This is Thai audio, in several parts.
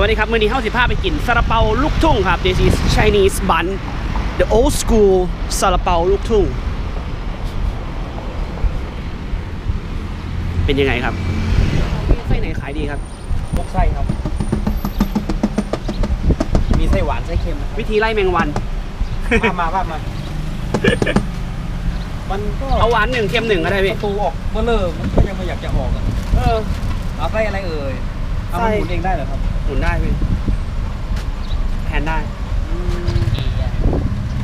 วัสดีครับมื่อนี้เฮาสิพาไปกินซาลาเปาลูกทุ่งครับ This is Chinese bun the old school ซาลาเปาลูกทุ่ง เป็นยังไงครับไส้ไหนขายดีครับพวกไส้ครับ มีไส้หวานไส้เค็มนะครับวิธีไล่แมงวัน มามาว่ามา มันก็เอาหวานหนึ่งเค็มหนึ่งก็ได้ปพี่ระตูออกเบลเลอร์มันก็ยังไม่อยากจะออกอะเออเอาไส้อะไรเอ่ยเอาไส้มันหมุนเองได้เหรอครับ หมุนได้พี่แทนได้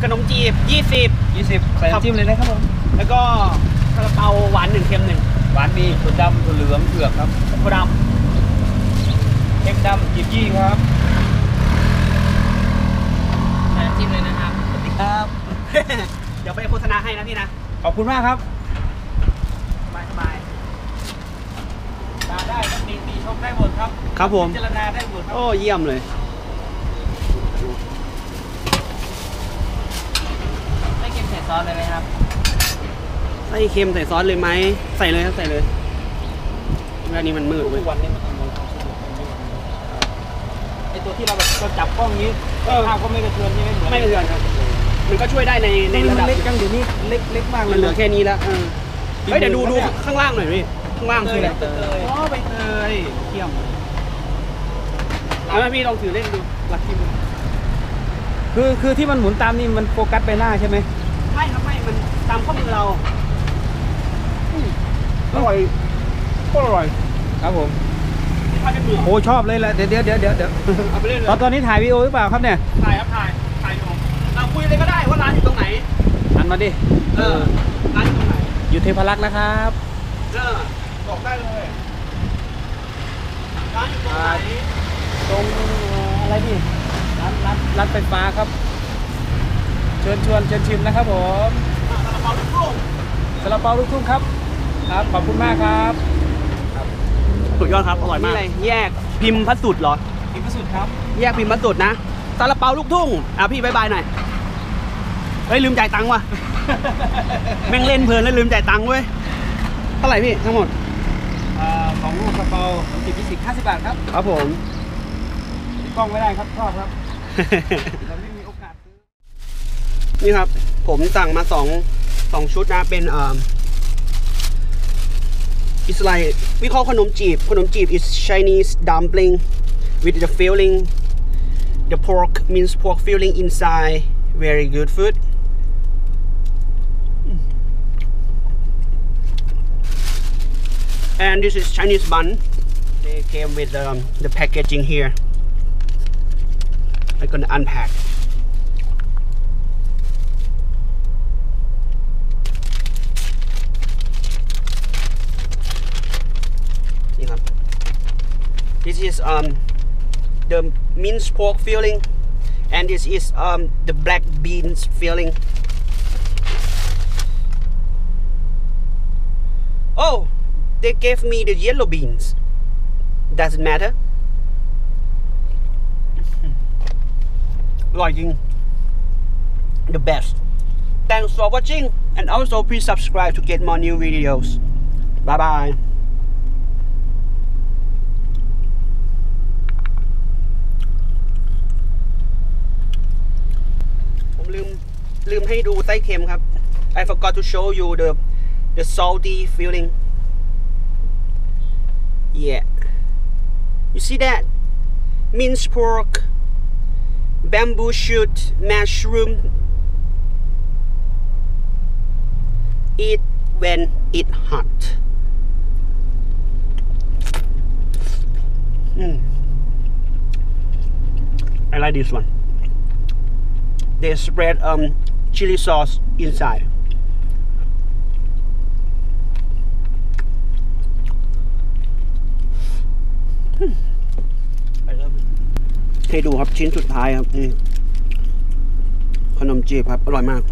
ขนมจีบ20ยี่สิบใส่ครับน้ำจิ้มเลยนะครับผมแล้วก็ซาลาเปาหวานหนึ่งเค็มหนึ่งหวานมีถั่วดำถั่วเหลืองเผือกครับโคดเค็มดำจีบยี่ครับำน้ำจิ้มเลยนะครับสวัสดีครับ เดี๋ยวไปโฆษณาให้นะพี่นะ ขอบคุณมากครับ สบายสบายตาได้ครับมีมี ชมได้หมดครับครับผม พิจารณาได้หมดครับโอ้เยี่ยมเลยได้เค็มใส่ซอสเลยไหมครับ ใส่เค็มใส่ซอสเลยไหม ใส่เลยครับใส่เลยเวลานี้มันมืดทุเว้ยกวันนี้มันทำมันความสะดวกมันไม่เหมือนกันไอตัวที่เราแบบเราจับกล้องนี้เออ ภาพก็ไม่กระเทือนใช่ไหมเหมือนไม่กระเทือนครับ มันก็ช่วยได้ในในระดับ เล็กจังเดี๋ยวนี้เล็กเล็กมากเลมัยนเหลือแค่นี้แล้วเออเฮ้ยเดี๋ยวดูกี่ดูโมงครับเนี่ยข้างล่างหน่อยพี่ข้างล่างคืออะไรใบเตยอ๋อใบเตยเทียมเอาไหมพี่ลองถือเล่นดูหลักที่มือคือคือที่มันหมุนตามนี่มันโฟกัสไปหน้าใช่ไหมไม่ครับไม่มันตามข้อมือเราอืมอร่อยโคตรอร่อยครับผมทานเป็นเบื่อโอ้ชอบเลยแหละเดี๋ยวเดี๋ยวเดี๋ยวเดี๋ยวเดี๋ยวเอาไปเล่นเลยตอนตอนนี้ถ่ายวีดีโอหรือเปล่าครับเนี่ยถ่ายครับถ่ายถ่ายอยู่เราคุยเลยก็ได้ว่าร้านอยู่ตรงไหนหันมาดิเออร้านอยู่ตรงไหนอยู่เทพารักษ์นะครับเออบอกได้เลย ร้านอยู่ตรงไหนตรงเอ่ออะไรดิร้านร้านร้านไฟฟ้าครับ เชิญชวนเชิญชิมนะครับผมอ่าซาลาเปาลูกทุ่งซาลาเปาลูกทุ่งครับ ครับ ขอบคุณมากครับสุดยอดครับ อร่อยมากแยกพิมพ์พัสดุเหรอ พิมพ์สุดครับ แยกพิมพ์พัสดุนะซาลาเปาลูกทุ่ง อะพี่บายบายหน่อย เฮ้ยลืมจ่ายตังค์ว่ะ แม่งเล่นเพลินแล้วลืมจ่ายตังค์เว้ย เท่าไหร่พี่ทั้งหมด อ่าของลูกกระเป๋าของจิบยี่สิบห้าสิบบาทครับครับผมกล้องไม่ได้ครับชอบครับเราไม่มีโอกาสซื้อนี่ครับ ผมสั่งมาสองสองชุดนะเป็นเอ่อ it's like we call ขนมจีบขนมจีบ is Chinese dumpling with the filling the pork minced pork filling inside very good food and this is Chinese bun. They came with um, the packaging here. I'm gonna unpack. This is um, the minced pork filling and this is um, the black beans filling. They gave me the yellow beans doesn't matter อร่อยจริง the best thanks for watching and also please subscribe to get more new videos bye bye ผมลืมลืมให้ดูไส้เค็มครับ I forgot to show you the the salty feeling yeah. You see that? Minced pork bamboo shoot mushroom. Eat when it hot. Mm. I like this one. They spread um chili sauce inside ให้ดูครับชิ้นสุดท้ายครับนี่ขนมจีบครับ อร่อยมาก